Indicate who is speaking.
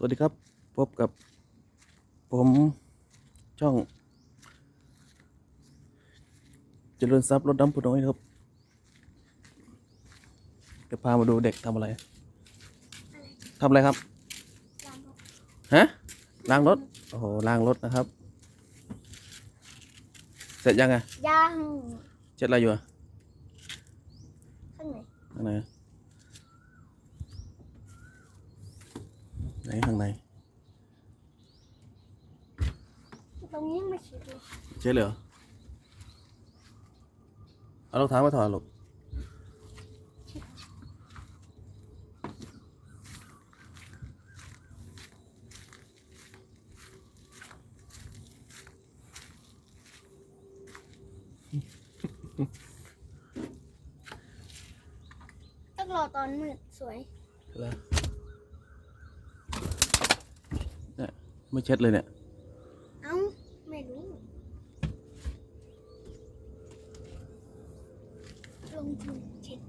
Speaker 1: สวัสดีครับ พบกับผมช่อง เจริญทรัพย์รถดำผู้น้อยครับ จะพามาดูเด็กทำอะไรทำอะไรครับฮะล้างรถ โอ้โหล้างรถนะครับ เสร็จยังไง
Speaker 2: ย่าง
Speaker 1: เช็ดอะไรอยู่อะ
Speaker 2: ข้างไหน
Speaker 1: ข้างใน ไหนข้างใน
Speaker 2: ตรงนี้ไม่ใช่เลย
Speaker 1: เช็ดเลยเหรอเอารองเท้ามาถอดลูก
Speaker 2: ต้องรอตอนมืดสวย
Speaker 1: แล้วเนี่ย ไม่เช็ดเลยเนี่ย
Speaker 2: เอ้า ไม่รู้ ลงทุนเช็ด